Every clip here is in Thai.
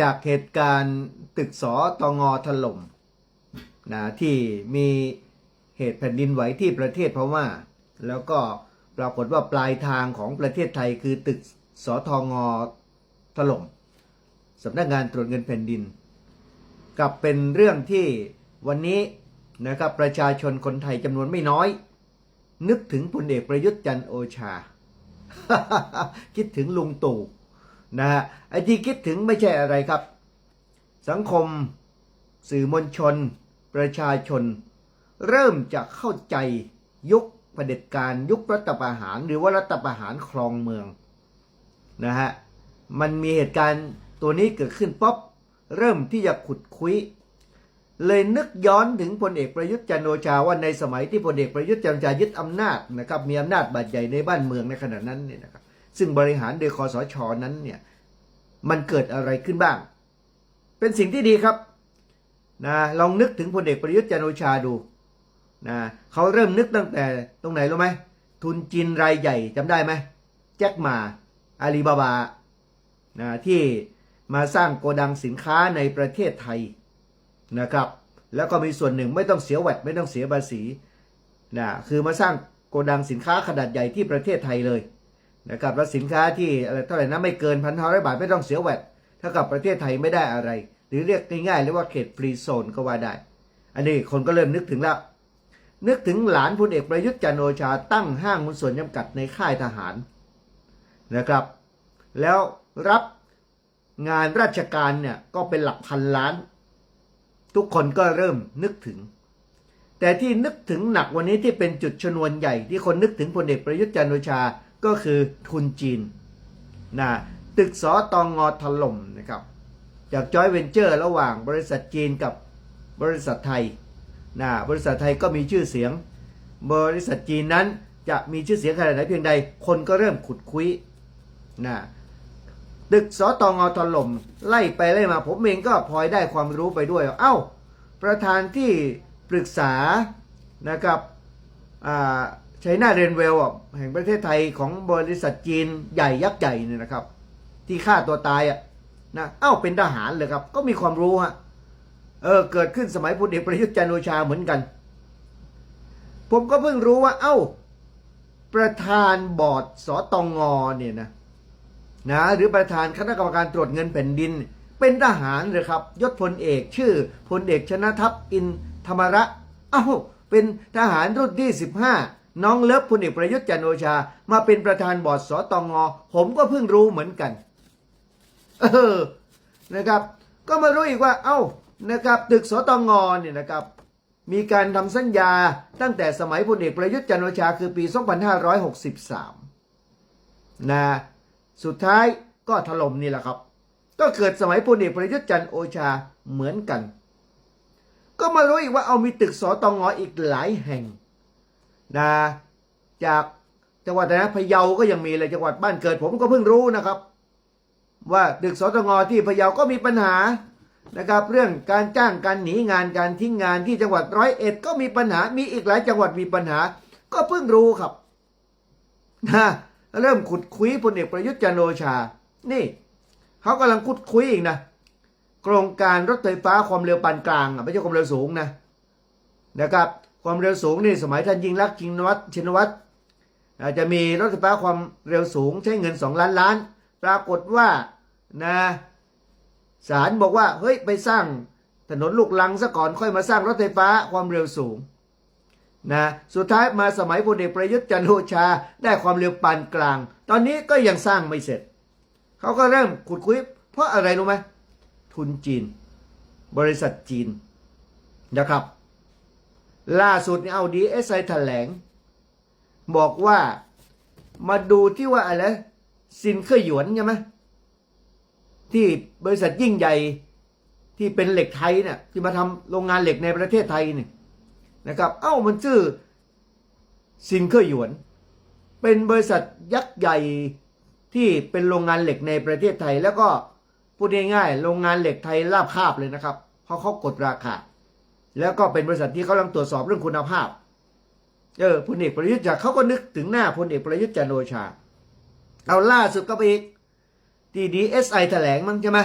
จากเหตุการณ์ตึกสอตองอถล่มนะที่มีเหตุแผ่นดินไหวที่ประเทศพม่า แล้วก็ปรากฏว่าปลายทางของประเทศไทยคือตึกสอทองอถล่มสำนักงานตรวจเงินแผ่นดิน กลับเป็นเรื่องที่วันนี้นะครับประชาชนคนไทยจำนวนไม่น้อย นึกถึงพลเอกประยุทธ์จันโอชา คิดถึงลุงตู่ นะฮะไอ้ที่คิดถึงไม่ใช่อะไรครับ สังคม สื่อมวลชน ประชาชน เริ่มจะเข้าใจยุคเผด็จการยุครัฐประหาร หรือว่ารัฐประหารครองเมืองนะฮะมันมีเหตุการณ์ตัวนี้เกิดขึ้นป๊อบเริ่มที่จะขุดคุย เลยนึกย้อนถึงพลเอกประยุทธ์จันโอชาว่าในสมัยที่พลเอกประยุทธ์จันโอชายึดอำนาจนะครับมีอำนาจบาดใหญ่ในบ้านเมืองในขณะนั้นเนี่ยนะครับ ซึ่งบริหารโดยคอสชนั้นเนี่ยมันเกิดอะไรขึ้นบ้าง เป็นสิ่งที่ดีครับนะลองนึกถึงพลเอกประยุทธ์จันโอชาดูนะเขาเริ่มนึกตั้งแต่ตรงไหนรู้ไหมทุนจีนรายใหญ่จำได้ไหมแจ็คหมาอาลีบาบานะที่มาสร้างโกดังสินค้าในประเทศไทยนะครับ แล้วก็มีส่วนหนึ่งไม่ต้องเสียแวดไม่ต้องเสียภาษีนะคือมาสร้างโกดังสินค้าขนาดใหญ่ที่ประเทศไทยเลย นะครับแล้วสินค้าที่อะไรเท่าไหร่นะไม่เกินพันห้าร้อยบาทไม่ต้องเสียแวดเท่ากับประเทศไทยไม่ได้อะไร หรือเรียกง่ายๆเรียกว่าเขตฟรีโซนก็ว่าได้ อันนี้คนก็เริ่มนึกถึงแล้ว นึกถึงหลานพลเอกประยุทธ์จันโอชาตั้งห้างหุ้นส่วนจำกัดในค่ายทหารนะครับ แล้วรับงานราชการเนี่ยก็เป็นหลักพันล้าน ทุกคนก็เริ่มนึกถึง แต่ที่นึกถึงหนักวันนี้ที่เป็นจุดชนวนใหญ่ ที่คนนึกถึงพลเอกประยุทธ์จันโอชา ก็คือทุนจีนนะตึกสอตองงอถล่มนะครับ จากจอยเวนเจอร์ระหว่างบริษัทจีนกับบริษัทไทยนะบริษัทไทยก็มีชื่อเสียง บริษัทจีนนั้นจะมีชื่อเสียงขนาดไหนเพียงใด คนก็เริ่มขุดคุยนะตึกสอตองอถล่มไล่ไปไล่มาผมเองก็พลอยได้ความรู้ไปด้วย เอ้า ประธานที่ปรึกษานะครับ ชัยนาเรนเวลแห่งประเทศไทยของบริษัทจีนใหญ่ยักษ์ใหญ่เนี่ยนะครับ ที่ฆ่าตัวตายอะนะเอ้าเป็นทหารเลยครับ ก็มีความรู้ฮะเออเกิดขึ้นสมัยพลเอกประยุทธ์จันทร์โอชาเหมือนกัน ผมก็เพิ่งรู้ว่า เอ้า ประธานบอร์ดสตองงเนี่ยนะนะหรือประธานคณะกรรมการตรวจเงินแผ่นดิน เป็นทหารเลยครับ ยศพลเอกชื่อพลเอกชนะทัพอินธรรมระ เอ้า เป็นทหารรุ่นที่15 น้องเลิฟพลเอกประยุทธ์จันโอชา มาเป็นประธานบอร์ดสตงผมก็เพิ่งรู้เหมือนกัน เออนะครับ ก็มารู้อีกว่า เอ้านะครับ ตึกสตงเนี่ยนะครับ มีการทำสัญญาตั้งแต่สมัยพลเอกประยุทธ์จันโอชาคือปี 2563 นะสุดท้ายก็ถล่มนี่แหละครับ ก็เกิดสมัยพลเอกประยุทธ์จันโอชาเหมือนกัน ก็มารู้อีกว่าเอามีตึกสตงอีกหลายแห่ง นะจากจังหวัดนะพะเยาก็ยังมีเลยจังหวัดบ้านเกิด ผมก็เพิ่งรู้นะครับ ว่าตึกสตงที่พะเยาก็มีปัญหานะครับ เรื่องการจ้างการหนีงานการทิ้งงานที่จังหวัดร้อยเอ็ดก็มีปัญหามีอีกหลายจังหวัดมีปัญหา ก็เพิ่งรู้ครับนะเริ่มขุดคุยพลเอกประยุทธ์จันทร์โอชา นี่เขากำลังขุดคุยอีกนะโครงการรถไฟฟ้าความเร็วปานกลางไม่ใช่ความเร็วสูงนะนะครับ ความเร็วสูงนี่สมัยท่านยิ่งรักชินวัตรชินวัตรจะมีรถไฟฟ้าความเร็วสูงใช้เงินสองล้านล้าน ปรากฏว่านะศาลบอกว่าเฮ้ยไปสร้างถนนลูกลังซะก่อนค่อยมาสร้างรถไฟฟ้าความเร็วสูงนะสุดท้ายมาสมัยพลเอกประยุทธ์จันโอชาได้ความเร็วปานกลาง ตอนนี้ก็ยังสร้างไม่เสร็จ เขาก็เริ่มขุดคุยเพราะอะไรรู้ไหมทุนจีน บริษัทจีนนะครับ ล่าสุดนี่เอาดีเอสไอแถลง บอกว่ามาดูที่ว่าอะไรสินเคยหยวนใช่ไหมที่บริษัทยิ่งใหญ่ที่เป็นเหล็กไทยเนี่ยที่มาทำโรงงานเหล็กในประเทศไทยเนี่ยนะครับ เอ้ามันชื่อซินเคอร์หยวน เป็นบริษัทยักษ์ใหญ่ที่เป็นโรงงานเหล็กในประเทศไทย แล้วก็พูดง่ายๆโรงงานเหล็กไทยราบคาบเลยนะครับ เพราะเขากดราคา แล้วก็เป็นบริษัทที่เขากำลังตรวจสอบเรื่องคุณภาพ เออพลเอกประยุทธ์จากเขาก็นึกถึงหน้าพลเอกประยุทธ์จันโอชา เอาล่าสุดก็ไปอีกที่ดีเอสไอแถลงมั้งใช่ไหม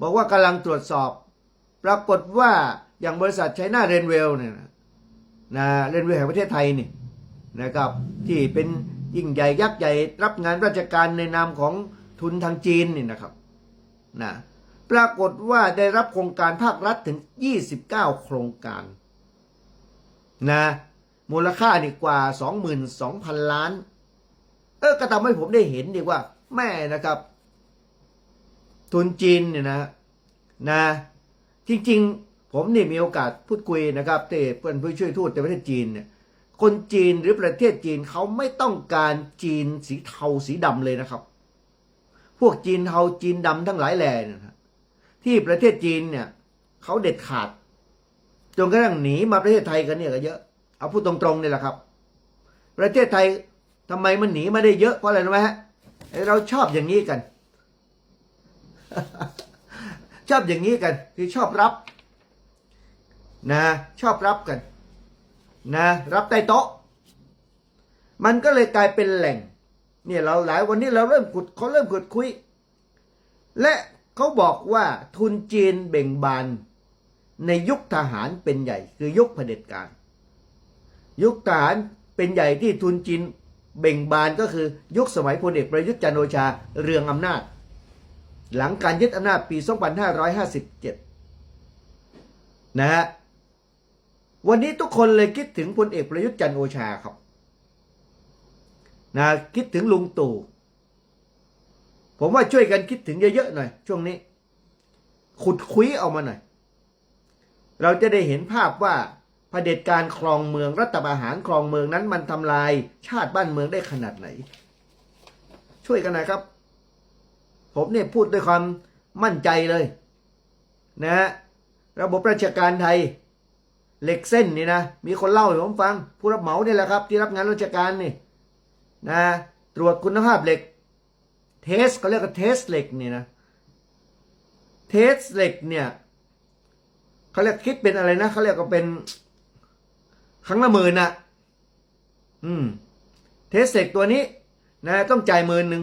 บอกว่ากำลังตรวจสอบ ปรากฏว่าอย่างบริษัทไชน่าเรนเวลเนี่ยนะนะเรนเวลแห่งประเทศไทยนี่นะครับ ที่เป็นยิ่งใหญ่ยักษ์ใหญ่รับงานราชการในนามของทุนทางจีนนี่นะครับนะ ปรากฏว่าได้รับโครงการภาครัฐถึง 29 โครงการนะมูลค่านี่กว่า 22,000 ล้าน เออก็ทำให้ผมได้เห็นดีว่า แม่นะครับ ทุนจีนเนี่ยนะนะ จริงๆ ผมนี่มีโอกาสพูดคุยนะครับที่เพื่อนผู้ช่วยทูตในประเทศจีนเนี่ยคนจีนหรือประเทศจีนเขาไม่ต้องการจีนสีเทาสีดำเลยนะครับ พวกจีนเทาจีนดำทั้งหลายแหล่นะ ที่ประเทศจีนเนี่ยเขาเด็ดขาดจนกระทั่งหนีมาประเทศไทยกันเนี่ยก็เยอะ เอาพูดตรงๆเนี่ยแหละครับ ประเทศไทยทำไมมันหนีมาได้เยอะเพราะอะไรรู้ไหมฮะเราชอบอย่างนี้กัน ชอบอย่างนี้กัน คือชอบรับ นะ ชอบรับกัน นะ รับใต้โต๊ะ มันก็เลยกลายเป็นแหล่ง เนี่ยเราหลายวันนี้เราเริ่มขุดเขาเริ่มขุดคุย และ เขาบอกว่าทุนจีนเบ่งบานในยุคทหารเป็นใหญ่ คือยุคเผด็จการ ยุคทหารเป็นใหญ่ที่ทุนจีนเบ่งบานก็คือยุคสมัยพลเอกประยุทธ์จันโอชาเรืองอำนาจ หลังการยึดอำนาจปี 2557 นะฮะวันนี้ทุกคนเลยคิดถึงพลเอกประยุทธ์จันโอชาครับนะคิดถึงลุงตู่ ผมว่าช่วยกันคิดถึงเยอะๆหน่อย ช่วงนี้ ขุดคุยเอามาหน่อย เราจะได้เห็นภาพว่าเผด็จการครองเมืองรัฐประหารครองเมืองนั้นมันทำลายชาติบ้านเมืองได้ขนาดไหน ช่วยกันหน่อยครับ ผมเนี่ยพูดด้วยความมั่นใจเลย นะฮะระบบราชการไทยเหล็กเส้นนี่นะ มีคนเล่าให้ผมฟัง ผู้รับเหมาเนี่ยแหละครับ ที่รับงานราชการนี่ นะ ตรวจคุณภาพเหล็ก เทสเขาเรียกว่าเทสเหล็กเนี่ยนะเทสเหล็กเนี่ยเขาเรียกคิดเป็นอะไรนะเขาเรียกว่าเป็น ครั้งละหมื่นนะอืม เทสเหล็กตัวนี้ นะ ต้องจ่ายหมื่นหนึ่ง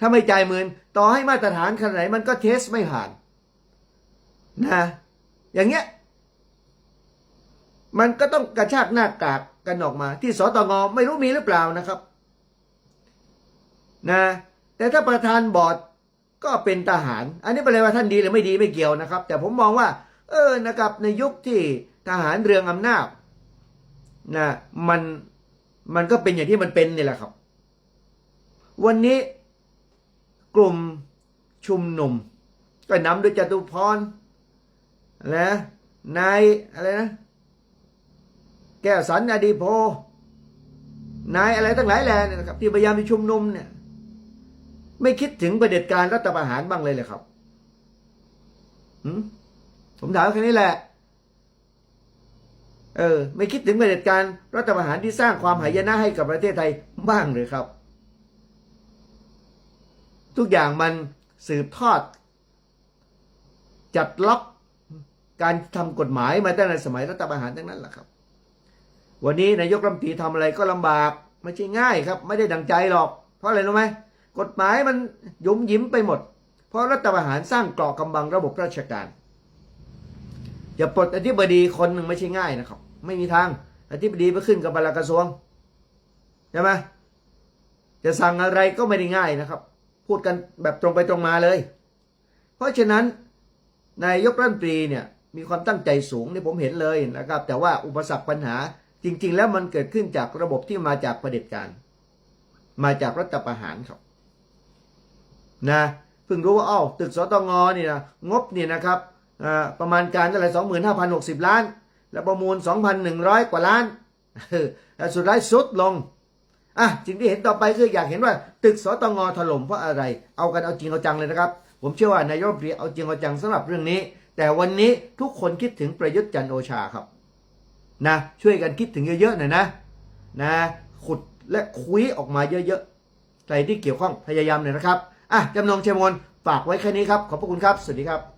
ถ้าไม่จ่ายหมื่นต่อให้มาตรฐานขนาดไหนมันก็เทสไม่ผ่าน นะ อย่างเงี้ย มันก็ต้องกระชากหน้ากากกันออกมา ที่สตงไม่รู้มีหรือเปล่านะครับ นะแต่ถ้าประธานบอร์ดก็เป็นทหาร อันนี้เป็นอะไรว่าท่านดีหรือไม่ดีไม่เกี่ยวนะครับ แต่ผมมองว่า เออนะครับในยุคที่ทหารเรืองอำนาจนะมันมันก็เป็นอย่างที่มันเป็นนี่แหละครับ วันนี้กลุ่มชุมนุมก็นำโดยจตุพรนะนายอะไรนะ แก้วสันอดีโพนายอะไรตั้งหลายแหล่เนี่ยนะครับที่พยายามจะชุมนุมเนี่ย ไม่คิดถึงประเด็จการรัฐประหารบ้างเลยเลยครับผมถามแค่นี้แหละ เออ ไม่คิดถึงประเด็จการรัฐประหารที่สร้างความหายนะให้กับประเทศไทยบ้างเลยครับ ทุกอย่างมันสืบทอด จัดล็อกการทำกฎหมายมาตั้งแต่สมัยรัฐประหารทั้งนั้นแหละครับ วันนี้นายกรัฐมนตรีทำอะไรก็ลำบากไม่ใช่ง่ายครับ ไม่ได้ดังใจหรอก เพราะอะไรรู้ไหม กฎหมายมันยุมยิ้มไปหมด เพราะรัฐประหารสร้างเกราะกำบังระบบราชการจะปลดอธิบดีคนหนึ่งไม่ใช่ง่ายนะครับ ไม่มีทางอธิบดีไปขึ้นกับบาลกระทรวงใช่ไหมจะสั่งอะไรก็ไม่ได้ง่ายนะครับ พูดกันแบบตรงไปตรงมาเลย เพราะฉะนั้นนายกรัฐมนตรีเนี่ยมีความตั้งใจสูงนี่ผมเห็นเลยนะครับ แต่ว่าอุปสรรคปัญหาจริง ๆ แล้วมันเกิดขึ้นจากระบบที่มาจากประเด็จการ มาจากรัฐประหารครับ นะเพิ่งรู้ว่าอ้าวตึกสตงนี่นะงบนี่นะครับประมาณการเท่าไหร่สองหมื่นห้าพันหกสิบล้าน แล้วประมูลสองพันหนึ่งร้อยกว่าล้านแล้วสุดท้ายสุดลงอะสิ่งที่เห็นต่อไปคืออยากเห็นว่า ตึกสตงถล่มเพราะอะไร เอากันเอาจริงเอาจังเลยนะครับ ผมเชื่อว่านายกรัฐมนตรีเอาจริงเอาจังสำหรับเรื่องนี้ แต่วันนี้ทุกคนคิดถึงประยุทธ์จันทร์โอชาครับนะช่วยกันคิดถึงเยอะๆหน่อยนะนะ ขุดและคุยออกมาเยอะๆใครที่เกี่ยวข้องพยายามหน่อยนะครับ อะจำนองเชยมนฝากไว้แค่นี้ครับ ขอบพระคุณครับ สวัสดีครับ